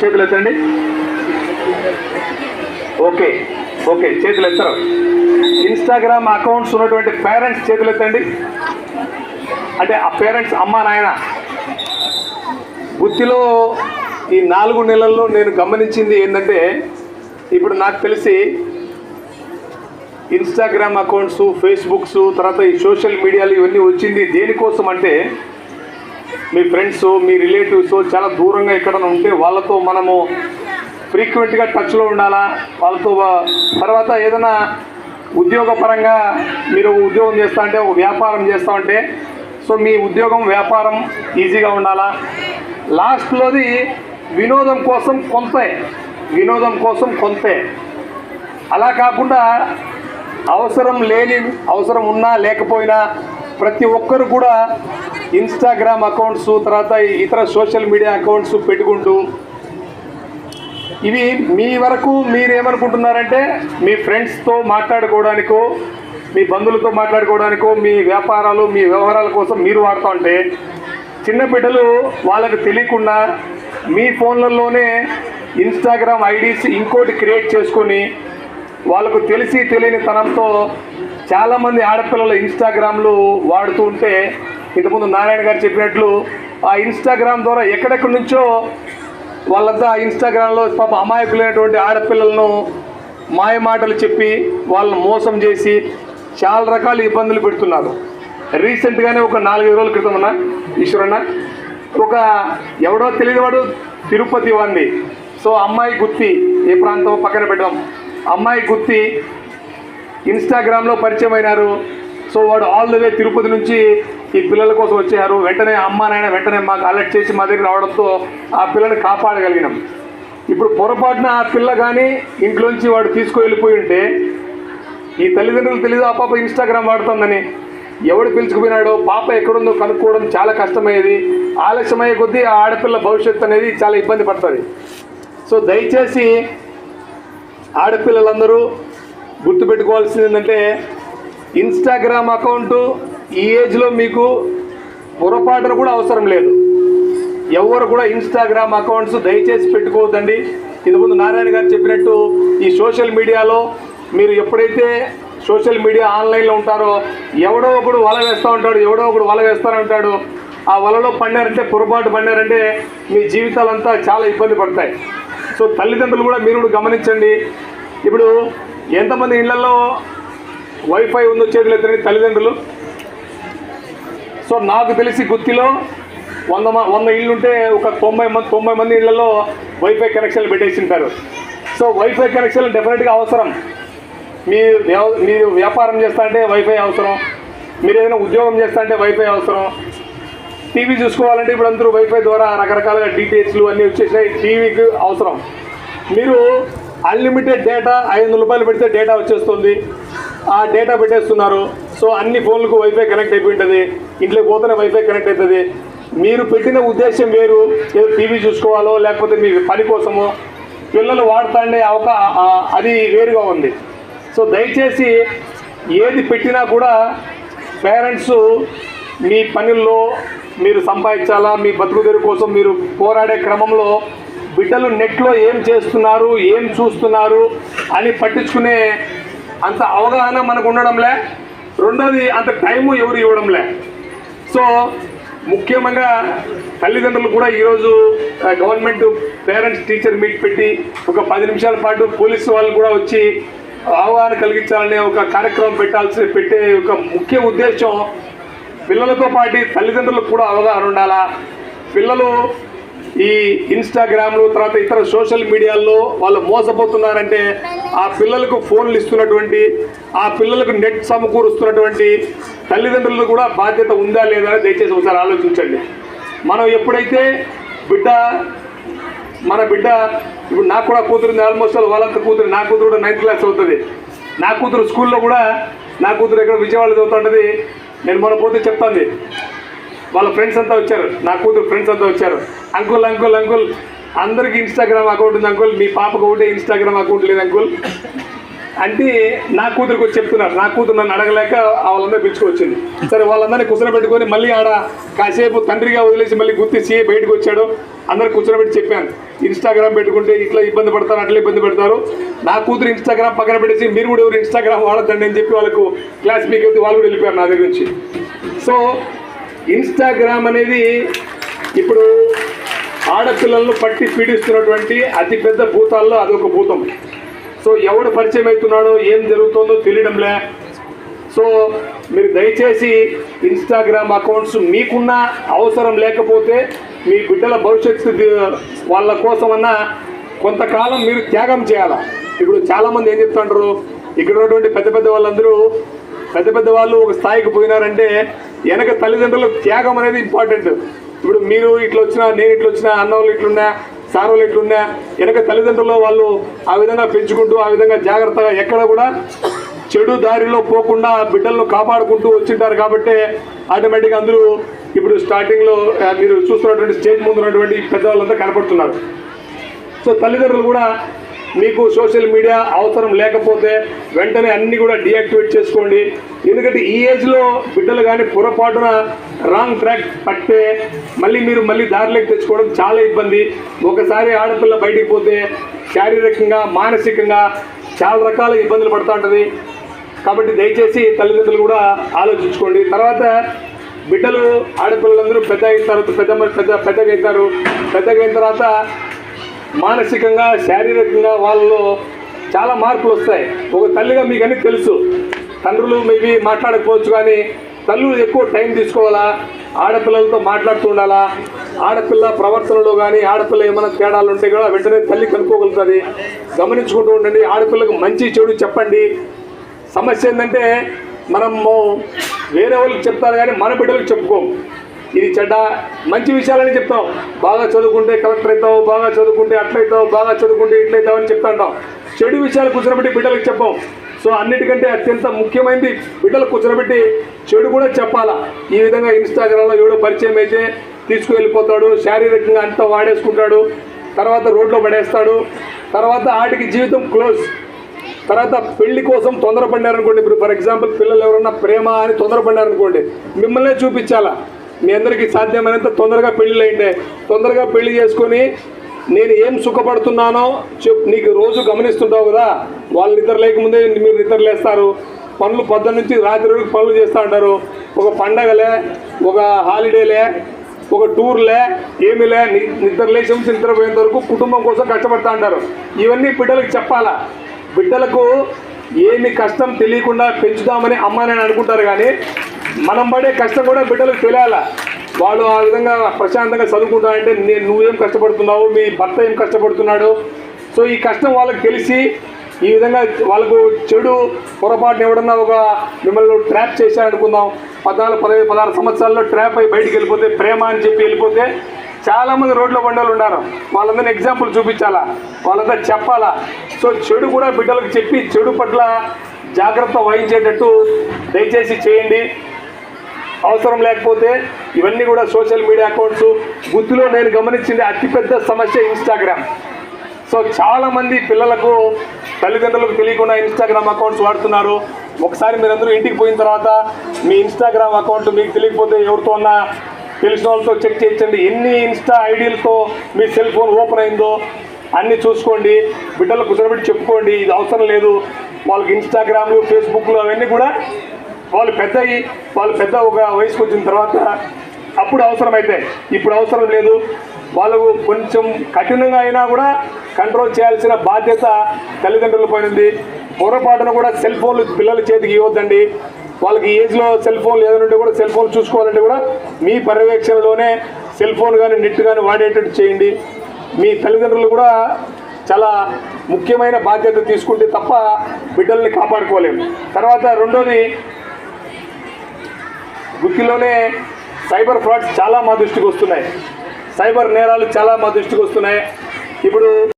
చేతులు ఎత్తండి. Okay okay చేతులు ఎత్తరు. ఇన్స్టాగ్రామ్ అకౌంట్స్ ఉన్నటువంటి పేరెంట్స్ చేతులు ఎత్తండి. అంటే ఆ పేరెంట్స్ అమ్మ నాయన వృత్తిలో ఈ నాలుగు నెలల్లో నేను గమనించింది ఏంటంటే ఇప్పుడు నాకు తెలిసి ఇన్స్టాగ్రామ్ అకౌంట్స్ ఫేస్బుక్స్ తర్వాత ఈ సోషల్ మీడియాలు ఇవన్నీ వచ్చింది దేనికోసం అంటే మీ ఫ్రెండ్స్ మీ రిలేటివ్స్ చాలా దూరంగా ఎక్కడైనా ఉంటే వాళ్ళతో మనము ఫ్రీక్వెంట్గా టచ్లో ఉండాలా? వాళ్ళతో తర్వాత ఏదైనా ఉద్యోగపరంగా మీరు ఉద్యోగం చేస్తా అంటే ఒక వ్యాపారం చేస్తా ఉంటే సో మీ ఉద్యోగం వ్యాపారం ఈజీగా ఉండాలా? లాస్ట్లోది వినోదం కోసం కొంతే. వినోదం కోసం కొంతే. అలా కాకుండా అవసరం లేని అవసరం ఉన్నా లేకపోయినా ప్రతి ఒక్కరు కూడా ఇన్స్టాగ్రామ్ అకౌంట్స్ తర్వాత ఇతర సోషల్ మీడియా అకౌంట్స్ పెట్టుకుంటూ ఇవి మీ వరకు మీరేమనుకుంటున్నారంటే మీ ఫ్రెండ్స్తో మాట్లాడుకోవడానికో మీ బంధువులతో మాట్లాడుకోవడానికో మీ వ్యాపారాలు మీ వ్యవహారాల కోసం మీరు వాడుతూ ఉంటే చిన్న బిడ్డలు తెలియకుండా మీ ఫోన్లలోనే ఇన్స్టాగ్రామ్ ఐడీస్ ఇంకోటి క్రియేట్ చేసుకొని వాళ్ళకు తెలిసి తెలియని తనంతో చాలామంది ఆడపిల్లలు ఇన్స్టాగ్రామ్లు వాడుతూ ఉంటే ఇంతకుముందు నారాయణ గారు చెప్పినట్లు ఆ ఇన్స్టాగ్రామ్ ద్వారా ఎక్కడెక్కడి నుంచో వాళ్ళంతా ఇన్స్టాగ్రామ్లో పాప అమాయకులైనటువంటి ఆడపిల్లలను మాయ మాటలు చెప్పి వాళ్ళని మోసం చేసి చాలా రకాల ఇబ్బందులు పెడుతున్నారు. రీసెంట్గానే ఒక నాలుగైదు రోజుల క్రితం అన్న ఈశ్వరన్న ఒక ఎవడో తెలియనివాడు తిరుపతి వాడిని సో అమ్మాయి గుత్తి ఏ ప్రాంతం పక్కన పెట్టాం. అమ్మాయి గుత్తి ఇన్స్టాగ్రామ్లో పరిచయం అయినారు. సో వాడు ఆల్ ద వే తిరుపతి నుంచి ఈ పిల్లల కోసం వచ్చారు. వెంటనే అమ్మ నాయన వెంటనే మాకు అలర్ట్ చేసి మా దగ్గర రావడంతో ఆ పిల్లని కాపాడగలిగినాం. ఇప్పుడు పొరపాటున ఆ పిల్ల కానీ ఇంట్లోంచి వాడు తీసుకువెళ్ళిపోయి ఉంటే ఈ తల్లిదండ్రులు తెలియదు ఆ పాప ఇన్స్టాగ్రామ్ వాడుతుందని. ఎవడు పిలుచుకుపోయినాడో? పాప ఎక్కడుందో కనుక్కోవడం చాలా కష్టమయ్యేది. ఆలస్యమయ్యే కొద్దీ ఆ ఆడపిల్ల భవిష్యత్తు అనేది చాలా ఇబ్బంది పడుతుంది. సో దయచేసి ఆడపిల్లలందరూ గుర్తుపెట్టుకోవాల్సింది ఏంటంటే ఇన్స్టాగ్రామ్ అకౌంటు ఈ ఏజ్లో మీకు పొరపాటున కూడా అవసరం లేదు. ఎవరు కూడా ఇన్స్టాగ్రామ్ అకౌంట్స్ దయచేసి పెట్టుకోవద్దండి. ఇంతకుముందు నారాయణ గారు చెప్పినట్టు ఈ సోషల్ మీడియాలో మీరు ఎప్పుడైతే సోషల్ మీడియా ఆన్లైన్లో ఉంటారో ఎవడో ఒకడు వల వేస్తూ ఉంటాడు ఎవడో ఒకడు వల వేస్తూనే ఉంటాడు. ఆ వలలో పడినారంటే పొరపాటు పడినారంటే మీ జీవితాలంతా చాలా ఇబ్బంది పడతాయి. సో తల్లిదండ్రులు కూడా మీరు కూడా గమనించండి. ఇప్పుడు ఎంతమంది ఇళ్ళలో వైఫై ఉందో చేతులు ఎత్తండి తల్లిదండ్రులు? సో నాకు తెలిసి గుత్తిలో వంద మ- వంద ఇళ్ళు ఉంటే ఒక తొంభై మంది తొంభై మంది ఇళ్ళలో వైఫై కనెక్షన్లు పెట్టేసి ఉంటారు సో వైఫై కనెక్షన్లు డెఫినెట్గా అవసరం. మీ మీరు వ్యాపారం చేస్తా అంటే వైఫై అవసరం. మీరు ఏదైనా ఉద్యోగం చేస్తా అంటే వైఫై అవసరం. టీవీ చూసుకోవాలంటే ఇప్పుడు అందరూ వైఫై ద్వారా రకరకాలుగా డీటెయిల్స్లు అన్నీ వచ్చేసినాయి. టీవీకి అవసరం. మీరు అన్లిమిటెడ్ డేటా ఐదు రూపాయలు పెడితే డేటా వచ్చేస్తుంది. ఆ డేటా పెట్టేస్తున్నారు. సో అన్ని ఫోన్లకు వైఫై కనెక్ట్ అయిపోయి ఉంటుంది ఇంట్లోకి పోతేనే వైఫై కనెక్ట్ అవుతుంది మీరు పెట్టిన ఉద్దేశం వేరు. ఏదో టీవీ చూసుకోవాలో లేకపోతే మీ పని కోసమో. పిల్లలు వాడుతాండే అవకా అది వేరుగా ఉంది. సో దయచేసి ఏది పెట్టినా కూడా పేరెంట్స్ మీ పనుల్లో మీరు సంపాదించాలా మీ బతుకు కోసం మీరు పోరాడే క్రమంలో బిడ్డలు నెట్లో ఏం చేస్తున్నారు ఏం చూస్తున్నారు అని పట్టించుకునే అంత అవగాహన మనకు ఉండడంలే. రెండోది అంత టైము ఎవరు ఇవ్వడంలే. సో ముఖ్యంగా తల్లిదండ్రులు కూడా ఈరోజు గవర్నమెంట్ పేరెంట్స్ టీచర్ మీట్ పెట్టి ఒక పది నిమిషాల పాటు పోలీసు వాళ్ళు కూడా వచ్చి అవగాహన కలిగించాలనే ఒక కార్యక్రమం పెట్టాల్సి పెట్టే ఒక ముఖ్య ఉద్దేశం పిల్లలతో పాటు తల్లిదండ్రులకు కూడా అవగాహన ఉండాలా? పిల్లలు ఈ ఇన్స్టాగ్రామ్లు తర్వాత ఇతర సోషల్ మీడియాల్లో వాళ్ళు మోసపోతున్నారంటే ఆ పిల్లలకు ఫోన్లు ఇస్తున్నటువంటి ఆ పిల్లలకు నెట్ సమకూరుస్తున్నటువంటి తల్లిదండ్రులు కూడా బాధ్యత ఉందా లేదా అని దయచేసి ఒకసారి ఆలోచించండి. మనం ఎప్పుడైతే బిడ్డ మన బిడ్డ ఇప్పుడు నాకు కూడా కూతురుంది ఆల్మోస్ట్ వాళ్ళంతా కూతురు నా కూతురు కూడా నైన్త్ క్లాస్ అవుతుంది. నా కూతురు స్కూల్లో కూడా నా కూతురు ఎక్కడ విజయవాడ చదువుతుంటుంది నేను మొన్న పోతే చెప్తాంది. వాళ్ళ ఫ్రెండ్స్ అంతా వచ్చారు నా కూతురు ఫ్రెండ్స్ అంతా వచ్చారు. అంకుల్ అంకుల్ అంకుల్ అందరికీ ఇన్స్టాగ్రామ్ అకౌంట్ ఉంది అంకుల్ మీ పాపకు ఒకటే ఇన్స్టాగ్రామ్ అకౌంట్ లేదు అంకుల్ అంటే నా కూతురికి వచ్చి చెప్తున్నారు. నా కూతురు నన్ను అడగలేక వాళ్ళందరూ పిలుచుకొచ్చింది. సరే వాళ్ళందరినీ కూర్చొని పెట్టుకొని మళ్ళీ ఆడ కాసేపు తండ్రిగా వదిలేసి మళ్ళీ గుర్తించి బయటకు వచ్చాడు. అందరు కూర్చోబెట్టి చెప్పాను. ఇన్స్టాగ్రామ్ పెట్టుకుంటే ఇట్లా ఇబ్బంది పడతారు అట్లా ఇబ్బంది పెడతారు. నా కూతురు ఇన్స్టాగ్రామ్ పక్కన పెట్టేసి మీరు కూడా ఎవరు ఇన్స్టాగ్రామ్ వాడద్దండి అని చెప్పి వాళ్ళకు క్లాస్ మీకు వెళ్తే వాళ్ళు కూడా వెళ్ళిపోయారు నా దగ్గర నుంచి. సో ఇన్స్టాగ్రామ్ అనేది ఇప్పుడు ఆడపిల్లలను పట్టి పీడిస్తున్నటువంటి అతిపెద్ద భూతాల్లో అదొక భూతం. సో ఎవడు పరిచయం అవుతున్నాడో ఏం జరుగుతుందో తెలియడంలే. సో మీరు దయచేసి ఇన్స్టాగ్రామ్ అకౌంట్స్ మీకున్న అవసరం లేకపోతే మీ బిడ్డల భవిష్యత్తు వాళ్ళ కోసమన్నా కొంతకాలం మీరు త్యాగం చేయాలా? ఇప్పుడు చాలామంది ఏం చెప్తుంటారు? ఇక్కడ ఉన్నటువంటి పెద్ద పెద్ద వాళ్ళందరూ పెద్ద పెద్ద వాళ్ళు ఒక స్థాయికి పోయినారంటే వెనక తల్లిదండ్రులకు త్యాగం అనేది ఇంపార్టెంట్ ఇప్పుడు మీరు ఇట్లా వచ్చినా నేను ఇట్లా వచ్చినా అన్న వాళ్ళు ఇట్లున్నా సార్ ఎట్లున్నా వెనక తల్లిదండ్రులు వాళ్ళు ఆ విధంగా పెంచుకుంటూ ఆ విధంగా జాగ్రత్తగా ఎక్కడ కూడా చెడు దారిలో పోకుండా బిడ్డలను కాపాడుకుంటూ వచ్చింటారు కాబట్టి ఆటోమేటిక్గా అందరూ ఇప్పుడు స్టార్టింగ్లో మీరు చూస్తున్నటువంటి స్టేజ్ ముందు ఉన్నటువంటి పెద్దవాళ్ళంతా కనపడుతున్నారు. సో తల్లిదండ్రులు కూడా మీకు సోషల్ మీడియా అవసరం లేకపోతే వెంటనే అన్ని కూడా డియాక్టివేట్ చేసుకోండి. ఎందుకంటే ఈ ఏజ్లో బిడ్డలు కానీ పొరపాటున రాంగ్ ట్రాక్ పట్టే మళ్ళీ మీరు మళ్ళీ దారిలోకి తెచ్చుకోవడం చాలా ఇబ్బంది. ఒకసారి ఆడపిల్ల బయటికి పోతే శారీరకంగా మానసికంగా చాలా రకాల ఇబ్బందులు పడుతూ ఉంటుంది. కాబట్టి దయచేసి తల్లిదండ్రులు కూడా ఆలోచించుకోండి. తర్వాత బిడ్డలు ఆడపిల్లలందరూ పెద్ద అయిన తర్వాత పెద్ద పెద్ద పెద్దగా అవుతారు. పెద్దగా అయిన తర్వాత మానసికంగా శారీరకంగా వాళ్ళలో చాలా మార్పులు వస్తాయి. ఒక తల్లిగా మీకు తెలుసు. తండ్రులు మేబీ మాట్లాడకపోవచ్చు కానీ తల్లులు ఎక్కువ టైం తీసుకోవాలా? ఆడపిల్లలతో మాట్లాడుతూ ఉండాలా? ఆడపిల్ల ప్రవర్తనలో కానీ ఆడపిల్ల ఏమైనా తేడాలు ఉంటే కూడా వెంటనే తల్లి కనుక్కోగలుగుతుంది. గమనించుకుంటూ ఉండండి ఆడపిల్లకు మంచి చెడు చెప్పండి. సమస్య ఏంటంటే మనము వేరే వాళ్ళకి చెప్తారు కానీ మన బిడ్డలకు చెప్పుకోము ఇది చెడ్డ మంచి విషయాలని చెప్తాం. బాగా చదువుకుంటే కలెక్టర్ అవుతావు బాగా చదువుకుంటే అట్లయితావు బాగా చదువుకుంటే ఇట్లయితావు అని చెప్తాంటాం చెడు విషయాలు కూర్చోబెట్టి బిడ్డలకు చెప్పాం. సో అన్నిటికంటే అత్యంత ముఖ్యమైనది బిడ్డలు కూర్చోబెట్టి చెడు కూడా చెప్పాలా. ఈ విధంగా ఇన్స్టాగ్రామ్లో ఎవడో పరిచయం అయితే తీసుకువెళ్ళిపోతాడు శారీరకంగా అంతా వాడేసుకుంటాడు తర్వాత రోడ్లో పడేస్తాడు తర్వాత ఆటికి జీవితం క్లోజ్ తర్వాత పెళ్ళి కోసం తొందరపడినారనుకోండి ఇప్పుడు ఫర్ ఎగ్జాంపుల్ పిల్లలు ఎవరన్నా ప్రేమ అని తొందరపడినారనుకోండి మిమ్మల్నే చూపించాలా. మీ అందరికీ సాధ్యమైనంత తొందరగా పెళ్ళిళ్ళు అయిండే. తొందరగా పెళ్ళి చేసుకొని నేను ఏం సుఖపడుతున్నానో చెప్ నీకు రోజు గమనిస్తుంటావు కదా వాళ్ళు నిద్ర లేకముందే మీరు నిద్ర లేస్తారు. పనులు పొద్దు నుంచి రాత్రి వరకు పనులు చేస్తూ ఉంటారు. ఒక పండగలే ఒక హాలిడేలే ఒక టూర్లే ఏమిలే నిద్ర లేచి నిద్రపోయేంత వరకు కుటుంబం కోసం కష్టపడుతూ ఉంటారు. ఇవన్నీ బిడ్డలకు చెప్పాలా? బిడ్డలకు ఏమి కష్టం తెలియకుండా పెంచుదామని అమ్మ నేను అనుకుంటారు కానీ మనం పడే కష్టం కూడా బిడ్డలకు తెలియాలా? వాళ్ళు ఆ విధంగా ప్రశాంతంగా చదువుకుంటారంటే నేను నువ్వేం కష్టపడుతున్నావు? మీ భర్త ఏం కష్టపడుతున్నాడు? సో ఈ కష్టం వాళ్ళకి తెలిసి ఈ విధంగా వాళ్ళకు చెడు పొరపాటున ఎవడన్నా ఒక మిమ్మల్ని ట్రాప్ చేశారనుకుందాం. పద్నాలుగు పదహైదు పదహారు సంవత్సరాల్లో ట్రాప్ అయి బయటికి వెళ్ళిపోతే ప్రేమ అని చెప్పి వెళ్ళిపోతే చాలామంది రోడ్లో బండలు ఉన్నారు. వాళ్ళందరినీ ఎగ్జాంపుల్ చూపించాలా? వాళ్ళంతా చెప్పాలా? సో చెడు కూడా బిడ్డలకు చెప్పి చెడు పట్ల జాగ్రత్త వహించేటట్టు దయచేసి చేయండి. అవసరం లేకపోతే ఇవన్నీ కూడా సోషల్ మీడియా అకౌంట్స్. గుర్తులో నేను గమనించింది అతిపెద్ద సమస్య ఇన్స్టాగ్రామ్. సో చాలామంది పిల్లలకు తల్లిదండ్రులకు తెలియకుండా ఇన్స్టాగ్రామ్ అకౌంట్స్ వాడుతున్నారు. ఒకసారి మీరందరూ ఇంటికి పోయిన తర్వాత మీ ఇన్స్టాగ్రామ్ అకౌంట్ మీకు తెలియకపోతే ఎవరితో అన్నా తెలిసిన వాళ్ళతో చెక్ చేయించండి. ఎన్ని ఇన్స్టా ఐడీలతో మీ సెల్ ఫోన్ ఓపెన్ అయిందో అన్నీ చూసుకోండి. బిడ్డలు కూర్చోబెట్టి చెప్పుకోండి. ఇది అవసరం లేదు. వాళ్ళకి ఇన్స్టాగ్రామ్లు ఫేస్బుక్లు అవన్నీ కూడా వాళ్ళు పెద్ద వాళ్ళు పెద్ద ఒక వయసుకు వచ్చిన తర్వాత అప్పుడు అవసరమైతే ఇప్పుడు అవసరం లేదు. వాళ్ళకు కొంచెం కఠినంగా అయినా కూడా కంట్రోల్ చేయాల్సిన బాధ్యత తల్లిదండ్రులపై ఉంది. పొరపాటున కూడా సెల్ ఫోన్లు పిల్లల చేతికి ఇవ్వద్దండి. వాళ్ళకి ఏజ్లో సెల్ ఫోన్లు ఏదైనా ఉంటే కూడా సెల్ ఫోన్ చూసుకోవాలంటే కూడా మీ పర్యవేక్షణలోనే సెల్ ఫోన్ కానీ నెట్ కానీ వాడేటట్టు చేయండి. మీ తల్లిదండ్రులు కూడా చాలా ముఖ్యమైన బాధ్యత తీసుకుంటే తప్ప బిడ్డల్ని కాపాడుకోలేము. తర్వాత రెండోది వృత్తిలోనే సైబర్ ఫ్రాడ్స్ చాలా మా దృష్టికి వస్తున్నాయి. సైబర్ నేరాలు చాలా మా దృష్టికి వస్తున్నాయి. ఇప్పుడు